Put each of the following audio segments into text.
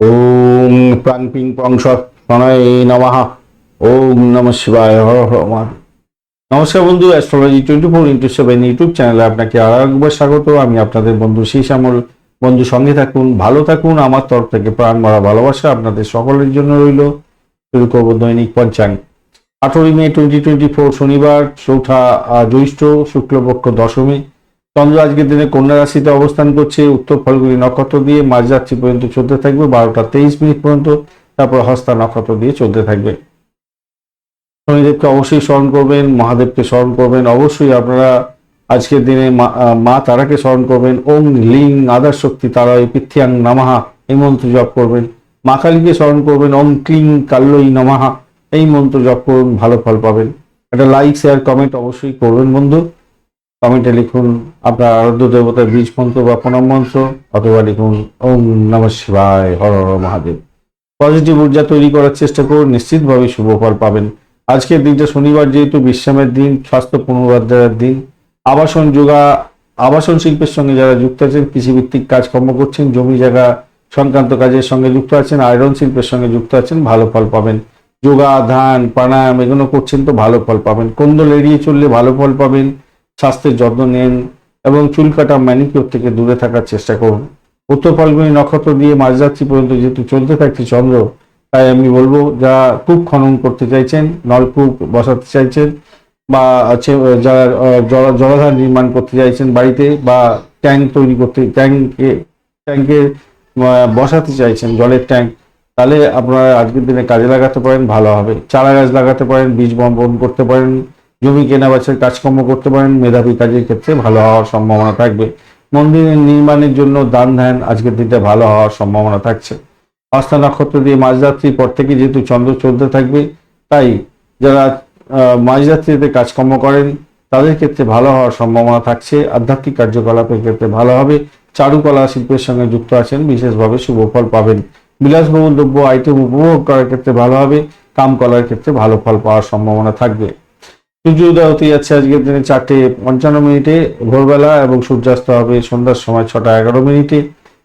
ওম প্রাং ping pong সনয় নমঃ। ওম নম শিবায় হর হর। নমস্কার বন্ধু astrology twenty four into seven YouTube চ্যানেলে আপনাকে আর একবার স্বাগত। আমি আপনাদের বন্ধু শীষ আমল বন্ধু, সঙ্গে থাকুন, ভালো থাকুন। আমার তরফ থেকে প্রাণ মারা ভালোবাসা আপনাদের সকলের জন্য রইল। শুরু করব দৈনিক পঞ্চাঙ্গ। আঠেরোই মে টোয়েন্টি টোয়েন্টি ফোর শনিবার, চৌঠা জ্যৈষ্ঠ, শুক্লপক্ষ দশমী। চন্দ্র আজকের দিনে কন্যা রাশিতে অবস্থান করছে। উত্তর ফলগুলি নক্ষত্র দিয়ে মাঝরাত্রি পর্যন্ত চলতে থাকবে। বারোটা তেইশ মিনিট পর্যন্ত তারপর হস্তা নক্ষত্র দিয়ে চলতে থাকবে। শনিদেবকে অবশ্যই স্মরণ করবেন, মহাদেবকে স্মরণ করবেন। অবশ্যই আপনারা আজকের দিনে মা- তারাকে স্মরণ করবেন। ওং লিং আদার শক্তি তারা পিথিয়াং নামাহা এই মন্ত্র জপ করবেন। মা কালীকে স্মরণ করবেন। ওং ক্লিং কাল্লই নমাহা এই মন্ত্র জপ করুন, ভালো ফল পাবেন। একটা লাইক শেয়ার কমেন্ট অবশ্যই করবেন বন্ধু। কমেন্টে লিখুন, আপনার আরাধ্য দেবতার বীজ মন্ত্র বা প্রণাম মন্ত্র, অথবা লিখুন, ওম নম শিবায়, হর হর মহাদেব। পজিটিভ ঊর্জা তৈরি করার চেষ্টা করুন, নিশ্চিতভাবে শুভ ফল পাবেন। আজকের দিনটা শনিবার, যেহেতু বিশ্রামের দিন, স্বাস্থ্য পুনরুদ্ধারের দিন, আবাসন যোগা, আবাসন শিল্পের সঙ্গে যারা যুক্ত আছেন, কৃষিভিত্তিক কাজকর্ম করছেন, জমি জায়গা সংক্রান্ত কাজের সঙ্গে যুক্ত আছেন, আয়রন শিল্পের সঙ্গে যুক্ত আছেন, ভালো ফল পাবেন। যোগা ধান প্রাণায়াম, এগুলো করছেন তো ভালো ফল পাবেন। কোন্দল এড়িয়ে চললে ভালো ফল পাবেন। স্বাস্থ্যের যত্ন নেন এবং চুল কাটা ম্যানিকিওর থেকে দূরে থাকার চেষ্টা করুন। উত্তর ফাল্গুনি নক্ষত্র দিয়ে মাঝরাত্রি পর্যন্ত যেহেতু চলতে থাকছে চন্দ্র, তাই আমি বলব যারা কূপ খনন করতে চাইছেন, নলকূপ বসাতে চাইছেন বা আছে যারা জলাধার নির্মাণ করতে চাইছেন বাড়িতে বা ট্যাঙ্ক তৈরি করতে, ট্যাঙ্কে ট্যাঙ্কে বসাতে চাইছেন জলের ট্যাঙ্ক, তাহলে আপনারা আজকের দিনে কাজে লাগাতে পারেন, ভালো হবে। চারা গাছ লাগাতে পারেন, বীজ বপন করতে পারেন জমি কেনা বাছের কাজকর্ম করতে পারেন, মেধাবী কাজের ক্ষেত্রে ভালো হওয়ার সম্ভাবনা থাকবে। মন্দিরের নির্মাণের জন্য দান ধ্যান আজকের দিনটা ভালো হওয়ার সম্ভাবনা থাকছে। আস্থা নক্ষত্র দিয়ে মাঝরাত্রির পর থেকে যেহেতু চন্দ্র চলতে থাকবে, তাই যারা মাঝরাত্রিতে কাজকর্ম করেন, তাদের ক্ষেত্রে ভালো হওয়ার সম্ভাবনা থাকছে। আধ্যাত্মিক কার্যকলাপের ক্ষেত্রে ভালো হবে। চারুকলা শিল্পের সঙ্গে যুক্ত আছেন, বিশেষভাবে শুভ ফল পাবেন। বিলাসবহুল দ্রব্য আইটেম উপভোগ করার ক্ষেত্রে ভালো হবে। কাম করার ক্ষেত্রে ভালো ফল পাওয়ার সম্ভাবনা থাকবে। সূর্য উদয় হতে যাচ্ছে আজকের দিনে চারটে পঞ্চান্ন মিনিটে, ভোরবেলা এবং সূর্যাস্ত হবে সন্ধ্যার সময় ছটা এগারো মিনিটে।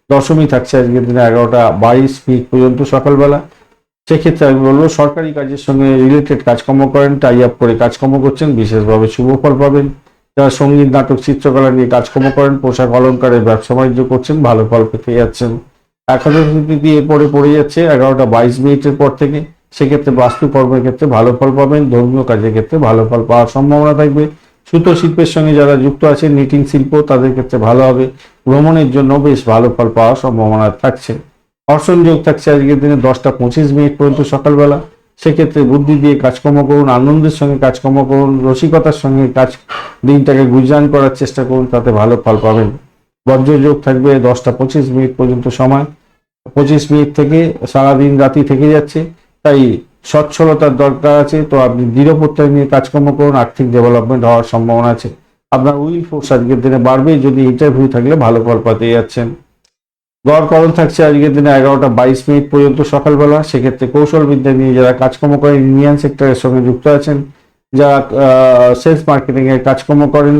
দশমী থাকছে আজকের দিনে এগারোটা বাইশ মিনিট পর্যন্ত সকালবেলা। সেক্ষেত্রে আমি বলব, সরকারি কাজের সঙ্গে রিলেটেড কাজকর্ম করেন টাই আপ করে কাজকর্ম করছেন, বিশেষভাবে শুভ ফল পাবেন। যারা সংগীত, নাটক, চিত্রকলা নিয়ে কাজকর্ম করেন, পোশাক অলঙ্কারের ব্যবসা বাণিজ্য করছেন, ভালো ফল পেতে যাচ্ছেন। একাদশ এরপরে পড়ে যাচ্ছে এগারোটা বাইশ মিনিটের পর থেকে। সেক্ষেত্রে বাস্তু কর্মের ক্ষেত্রে ভালো ফল পাবেন, ধর্মীয় কাজের ক্ষেত্রে ভালো ফল পাওয়ার সম্ভাবনা থাকবে। সুতো শিল্পের সঙ্গে যারা যুক্ত আছে নিটিং শিল্প, তাদের ক্ষেত্রে ভালো হবে। ভ্রমণের জন্য বেশ ভালো ফল পাওয়ার সম্ভাবনা থাকছে। অর্শন যোগ থাকছে আজকের দিনে দশটা পঁচিশ মিনিট পর্যন্ত সকালবেলা। সেক্ষেত্রে বুদ্ধি দিয়ে কাজকর্ম করুন, আনন্দের সঙ্গে কাজকর্ম করুন, রসিকতার সঙ্গে কাজ, দিনটাকে গুজরান করার চেষ্টা করুন, তাতে ভালো ফল পাবেন। বজ্র যোগ থাকবে দশটা পঁচিশ মিনিট পর্যন্ত সময়। পঁচিশ মিনিট থেকে সারাদিন রাতি থেকে যাচ্ছে। তাই সচ্ছলতার দরকার আছে। তো আপনি দৃঢ় প্রত্যয় নিয়ে কাজকর্ম করুন, আর্থিক ডেভেলপমেন্ট হওয়ার সম্ভাবনা আছে। আপনার উইল ফোর্স আজকের দিনে বাড়বে, যদি ইন্টারভিউ থাকলে ভালো ফল পাতে যাচ্ছেন। গড়করণ থাকছে আজকের দিনে এগারোটা বাইশ মিনিট পর্যন্ত সকালবেলা। সেক্ষেত্রে কৌশল বিদ্যা নিয়ে যারা কাজকর্ম করেন ইন্ডিয়ান সেক্টরের সঙ্গে যুক্ত আছেন, যারা সেলস মার্কেটিং এর কাজকর্ম করেন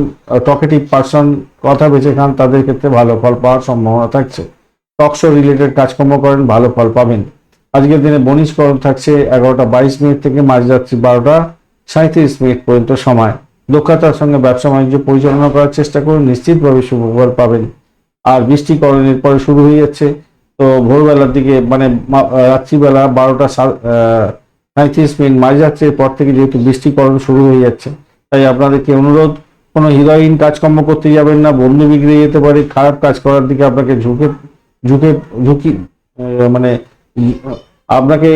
টকেটিভ পার্সন কথা বেছে খান, তাদের ক্ষেত্রে ভালো ফল পাওয়ার সম্ভাবনা থাকছে। টকশো রিলেটেড কাজকর্ম করেন, ভালো ফল পাবেন। আজকের দিনে বনিশকরণ থাকছে এগারোটা বাইশ মিনিট থেকে মাঝরাত্রি বারোটা সাঁত্রিশ মিনিট পর্যন্ত সময়। দক্ষতার সঙ্গে ব্যবসা বাণিজ্য পরিচালনা করার চেষ্টা করুন, নিশ্চিতভাবে শুভ ফল পাবেন। আর বৃষ্টিকরণের পরে শুরু হয়ে যাচ্ছে। তো ভোরবেলার দিকে মানে রাত্রিবেলা বারোটা সাঁত্রিশ মিনিট মাঝরাত্রির পর থেকে যেহেতু বৃষ্টিকরণ শুরু হয়ে যাচ্ছে, তাই আপনাদেরকে অনুরোধ, কোনো হিরোইন কাজকর্ম করতে যাবেন না, বন্ধু বিগড়ে যেতে পারে, খারাপ কাজ করার দিকে আপনাকে ঝুঁকে ঝুঁকে, ঝুঁকি মানে আপনাকে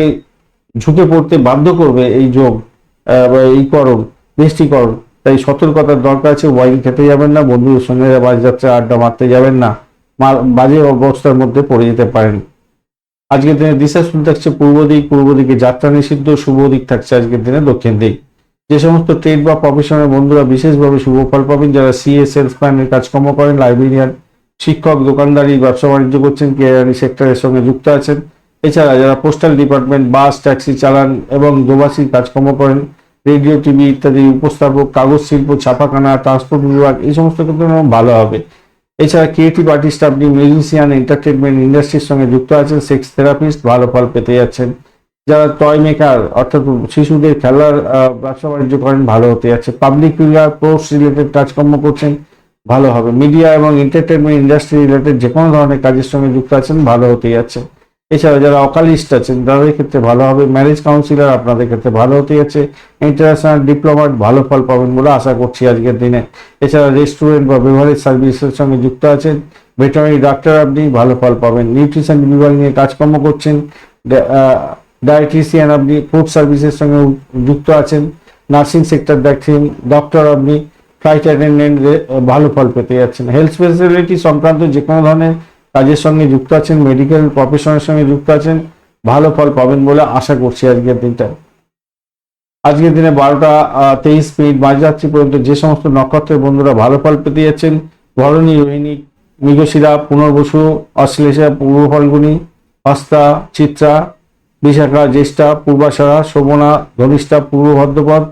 ঝুঁকে পড়তে বাধ্য করবে এই যোগ এই করণ বৃষ্টিকরণ তাই সতর্কতার দরকার আছে, ওয়াইন খেতে যাবেন না বন্ধুদের সঙ্গে বাজ যাচ্ছে আড্ডা মারতে যাবেন না বাজে অবস্থার মধ্যে পড়ে যেতে পারেন। আজকের দিনে দিশা শুরু থাকছে পূর্ব দিক, পূর্ব দিকে যাত্রা নিষিদ্ধ, শুভ দিক থাকছে আজকের দিনে দক্ষিণ দিক। যে সমস্ত ট্রেড বা প্রফেশনের বন্ধুরা বিশেষভাবে শুভ ফল পাবেন, যারা সিএ সেলসম্যানের কাজকর্ম করেন লাইব্রেরিয়ান শিক্ষক, দোকানদারি ব্যবসা বাণিজ্য করছেন কেয়ারি সেক্টরের সঙ্গে যুক্ত আছেন এছাড়া যারা পোস্টাল ডিপার্টমেন্ট বাস ট্যাক্সি চালান এবং দোবাসী কাজকর্ম করেন রেডিও টিভি ইত্যাদি উপস্থাপক, কাগজ শিল্প, ছাপাখানা ট্রান্সপোর্ট বিভাগ, এই সমস্ত ক্ষেত্রে ভালো হবে। এছাড়া ক্রিয়েটিভ আর্টিস্ট আপনি মিউজিশিয়ান এন্টারটেনমেন্ট ইন্ডাস্ট্রির সঙ্গে যুক্ত আছেন সেক্স থেরাপিস্ট ভালো ফল পেতে যাচ্ছেন। যারা টয় মেকার অর্থাৎ শিশুদের খেলার ব্যবসা বাণিজ্য করেন, ভালো হতে যাচ্ছে। পাবলিক ফিগার পোস্ট রিলেটেড কাজকর্ম করছেন, ভালো হবে। মিডিয়া এবং এন্টারটেনমেন্ট ইন্ডাস্ট্রি রিলেটেড যে কোনো ধরনের কাজের সঙ্গে যুক্ত আছেন, ভালো হতে যাচ্ছে। এছাড়া যারা অকালিস্ট আছেন, তাদের ক্ষেত্রে ভালো হবে। ম্যারেজ কাউন্সিলর আপনাদের ক্ষেত্রে ভালো হতে যাচ্ছে। ইন্টারন্যাশনাল ডিপ্লোমাট ভালো ফল পাবেন বলে আশা করছি আজকের দিনে। এছাড়া রেস্টুরেন্ট বা বেভারেজ সার্ভিসের সঙ্গে যুক্ত আছেন। ভেটেরিনারি ডাক্তার আপনি ভালো ফল পাবেন। নিউট্রিশন বিভাগ নিয়ে কাজকর্ম করছেন। ডায়েটিশিয়ান আপনি ফুড সার্ভিসের সঙ্গে যুক্ত আছেন। নার্সিং সেক্টর দেখছেন। ডক্টর আপনি ফ্লাইট অ্যাটেন্ডেন্ট ভালো ফল পেতে যাচ্ছেন। হেলথ ফেসিলিটি সংক্রান্ত যে কোনো ধরনের কাজের সঙ্গে যুক্ত আছেন মেডিকেল প্রফেশনের সঙ্গে যুক্ত আছেন, ভালো ফল পাবেন বলে আশা করছি আজকের দিনটা। আজকের দিনে বারোটা তেইশ মিনিট মাঝরাত্রি পর্যন্ত যে সমস্ত নক্ষত্রের বন্ধুরা ভালো ফল পেতে যাচ্ছেন ভরণী রোহিণী, মৃগশিরা পুনর্বসু অশ্লেষা, পূর্ব ফলগুনি, হস্তা, চিত্রা, বিশাখা, জ্যেষ্ঠা পূর্বাশারা শোভনা, ধনিষ্ঠা, পূর্ব ভদ্রপদ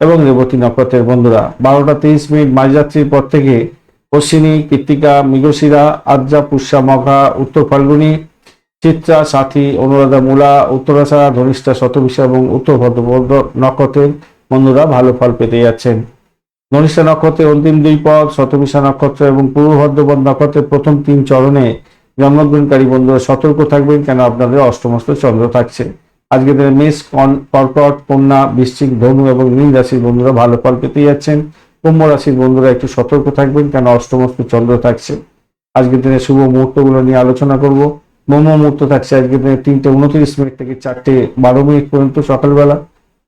এবং রেবতী নক্ষত্রের বন্ধুরা। বারোটা তেইশ মিনিট মাঝরাত্রির পর থেকে অশ্বিনী কৃত্তিকা মৃগশিরা আদ্রা পুষ্যা, মঘা, উত্তর ফাল্গুনি, চিত্রা, সাথী, অনুরাধা মূলা উত্তরাশারা ধনিষ্ঠা শতবিশা এবং উত্তর ভদ্রপদ নক্ষত্রের বন্ধুরা ভালো ফল পেতে যাচ্ছেন। ধনিষ্ঠা নক্ষত্রের অন্তিম দুই পদ শতবিশা নক্ষত্র এবং পূর্ব ভদ্রপদ নক্ষত্রের প্রথম তিন চরণে জন্মগ্রহণকারী বন্ধুরা সতর্ক থাকবেন কেন আপনাদের অষ্টমস্ত চন্দ্র থাকছে। আজকে দিনে মেষ কর্কট, কন্যা, বৃশ্চিক, ধনু এবং মীন রাশির বন্ধুরা ভালো ফল পেতে যাচ্ছেন। কুম্ভ রাশির বন্ধুরা একটু সতর্ক থাকবেন, কেন অষ্টমস্ত চন্দ্র থাকছে। আজকের দিনে শুভ মুহূর্তগুলো নিয়ে আলোচনা করব। ব্রহ্ম মুহূর্ত থাকছে আজকের দিনে তিনটে উনত্রিশ মিনিট থেকে চারটে বারো মিনিট পর্যন্ত সকালবেলা।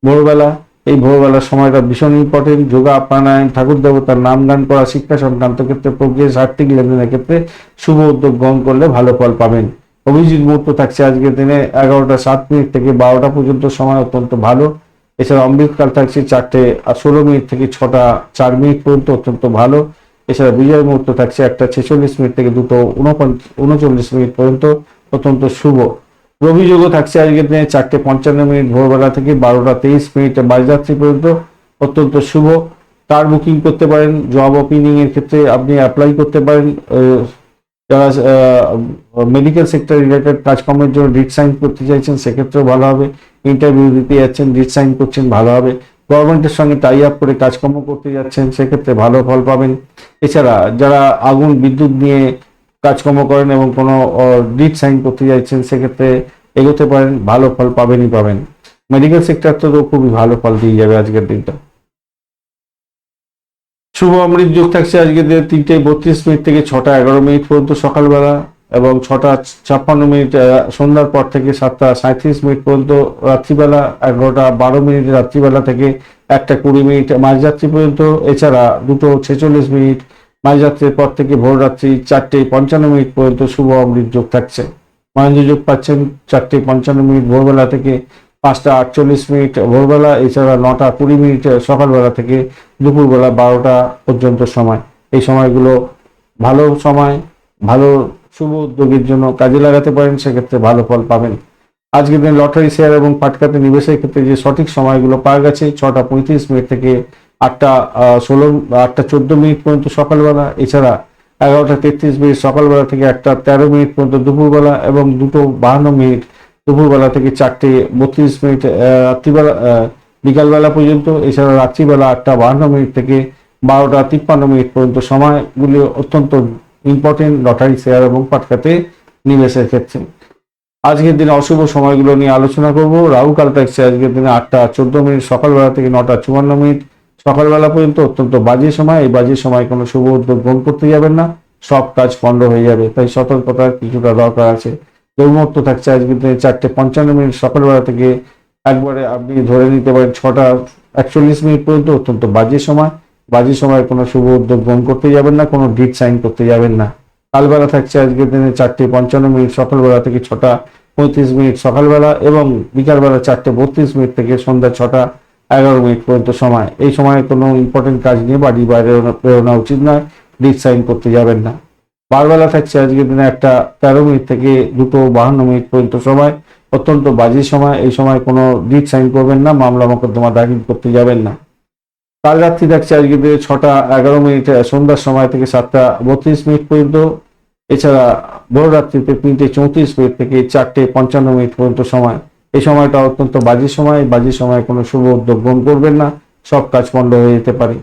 ভোরবেলা, এই ভোরবেলার সময়টা ভীষণ ইম্পর্টেন্ট যোগা, প্রাণায়াম, ঠাকুর দেবতার নাম গান করা, শিক্ষা সংক্রান্ত ক্ষেত্রে প্রজ্ঞেশ আর্থিক লেনদেনের ক্ষেত্রে শুভ উদ্যোগ গ্রহণ করলে ভালো ফল পাবেন। অভিজিৎ মুহূর্ত থাকছে আজকের দিনে এগারোটা সাত মিনিট থেকে বারোটা পর্যন্ত সময় অত্যন্ত ভালো। এছাড়া অমৃতকাল থাকছে চারটে ষোলো মিনিট থেকে ছটা, চার মিনিট পর্যন্ত অত্যন্ত ভালো। এছাড়া বিজয় মুহূর্ত থাকছে একটা ছেচল্লিশ মিনিট থেকে দুটো উনচল্লিশ মিনিট পর্যন্ত অত্যন্ত শুভ। রবি যোগও থাকছে আজকের দিনে চারটে পঞ্চান্ন মিনিট ভোরবেলা থেকে বারোটা তেইশ মিনিট বাজযাত্রী পর্যন্ত অত্যন্ত শুভ। কার বুকিং করতে পারেন, জব ওপেনিং এর ক্ষেত্রে আপনি অ্যাপ্লাই করতে পারেন যারা মেডিকেল সেক্টর রিলেটেড কাজকর্মের জন্য ডিট সাইন করতে চাইছেন, সেক্ষেত্রেও ভালো হবে। ইন্টারভিউ দিতে যাচ্ছেন ডিট সাইন করছেন, ভালো হবে। গভর্নমেন্টের সঙ্গে টাই আপ করে কাজকর্ম করতে যাচ্ছেন, সেক্ষেত্রে ভালো ফল পাবেন। এছাড়া যারা আগুন, বিদ্যুৎ নিয়ে কাজকর্ম করেন এবং কোনো ডিট সাইন করতে চাইছেন সেক্ষেত্রে এগোতে পারেন, ভালো ফল পাবেনই পাবেন। মেডিকেল সেক্টর তো খুবই ভালো ফল দিয়ে যাবে আজকের দিনটা। শুভ অমৃত যোগ থাকছে আজকে দিনে তিনটে বত্রিশ মিনিট থেকে ছটা এগারো মিনিট পর্যন্ত সকালবেলা। এবং ছটা ছাপ্পান্ন মিনিট সন্ধ্যার পর থেকে সাতটা সাঁত্রিশ মিনিট পর্যন্ত রাত্রিবেলা, এগারোটা বারো মিনিট রাত্রিবেলা থেকে একটা কুড়ি মিনিট মাঝরাত্রি পর্যন্ত, এছাড়া দুটো ছেচল্লিশ মিনিট মাঝরাত্রির পর থেকে ভোর রাত্রি চারটে পঞ্চান্ন মিনিট পর্যন্ত শুভ অমৃত যোগ থাকছে। মহেন্দ্র যোগ পাচ্ছেন চারটে পঞ্চান্ন মিনিট ভোরবেলা থেকে পাঁচটা আটচল্লিশ মিনিট ভোরবেলা, এছাড়া নটা কুড়ি মিনিট সকালবেলা থেকে দুপুরবেলা বারোটা পর্যন্ত সময়। এই সময়গুলো ভালো সময়, ভালো শুভ উদ্যোগের জন্য কাজে লাগাতে পারেন, সেক্ষেত্রে ভালো ফল পাবেন। আজকের দিন লটারি শেয়ার এবং পাটকাতে নিবেশের ক্ষেত্রে যে সঠিক সময়গুলো পাওয়া গেছে, ছটা পঁয়ত্রিশ মিনিট থেকে আটটা ষোলো, আটটা চোদ্দ মিনিট পর্যন্ত সকালবেলা, এছাড়া এগারোটা তেত্রিশ মিনিট সকালবেলা থেকে একটা তেরো মিনিট পর্যন্ত দুপুরবেলা এবং দুটো বাহান্ন মিনিট দুপুরবেলা থেকে চারটে বত্রিশ মিনিট রাত্রিবেলা বিকালবেলা পর্যন্ত, এছাড়া রাত্রিবেলা আটটা বাহান্ন মিনিট থেকে বারোটা তিপ্পান্ন মিনিট পর্যন্ত সময়গুলি অত্যন্ত ইম্পর্টেন্ট লটারি শেয়ার এবং পাটকাতে নিবেশের ক্ষেত্রে। আজকের দিনে অশুভ সময়গুলো নিয়ে আলোচনা করব। রাহু কাল থাকছে আজকের দিনে আটটা চোদ্দ মিনিট, সকালবেলা থেকে নটা চুয়ান্ন মিনিট। সকালবেলা পর্যন্ত অত্যন্ত বাজে সময়। এই বাজে সময় কোনো শুভ উদ্যোগ গ্রহণ করতে যাবেন না। সব কাজ পণ্ড হয়ে যাবে। তাই সতর্কতার কিছুটা দরকার আছে। দুর্মুক্ত থাকছে আজকের দিনে চারটে পঞ্চান্ন মিনিট, সকালবেলা থেকে একবারে আপনি ধরে নিতে পারেন ছটা একচল্লিশ মিনিট পর্যন্ত অত্যন্ত বাজে সময়। বাজে সময় কোনো শুভ উদ্যোগ গ্রহণ করতে যাবেন না, কোনো ডিট সাইন করতে যাবেন না। কালবেলা থাকছে আজকের দিনে চারটে পঞ্চান্ন মিনিট, সকালবেলা থেকে ছটা পঁয়ত্রিশ মিনিট সকালবেলা এবং বিকালবেলা চারটে বত্রিশ মিনিট থেকে সন্ধ্যা ছটা এগারো মিনিট পর্যন্ত সময়। এই সময়ে কোনো ইম্পর্টেন্ট কাজ নিয়ে বাড়ি বাইরে বেরোনো উচিত নয় ডিট সাইন করতে যাবেন না। বারবেলা থাকছে আজকের দিনে একটা তেরো মিনিট থেকে দুটো বাহান্ন মিনিট পর্যন্ত সময়, অত্যন্ত বাজে সময়। এই সময় কোনো ডিট সাইন করবেন না, মামলা মোকদ্দমা দাখিল করতে যাবেন না। কাল রাত্রি থাকছে আজকে দিয়ে ছটা এগারো মিনিট, সন্ধ্যার সময় থেকে সাতটা বত্রিশ মিনিট পর্যন্ত। এছাড়া ভোর রাত্রিতে তিনটে চৌত্রিশ মিনিট থেকে চারটে পঞ্চান্ন মিনিট পর্যন্ত সময়। এই সময়টা অত্যন্ত বাজে সময়। বাজে সময় কোনো শুভ উদ্যোগ গ্রহণ করবেন না। সব কাজ পণ্ড হয়ে যেতে পারে।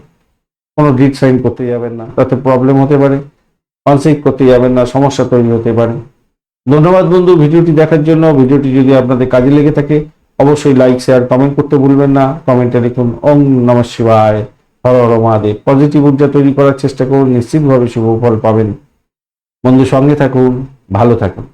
কোনো ডিট সাইন করতে যাবেন না। তাতে প্রবলেম হতে পারে। কনসেপ্ট করতে যাবেন না। সমস্যা তৈরি হতে পারে। ধন্যবাদ বন্ধু ভিডিওটি দেখার জন্য। ভিডিওটি যদি আপনাদের কাজে লেগে থাকে অবশ্যই লাইক শেয়ার কমেন্ট করতে ভুলবেন না। কমেন্টে লিখুন ওম নম শিবায়, হর হর মহাদেব। পজিটিভ ঊর্জা তৈরি করার চেষ্টা করুন, নিশ্চিতভাবে শুভ ফল পাবেন। বন্ধু সঙ্গে থাকুন, ভালো থাকুন।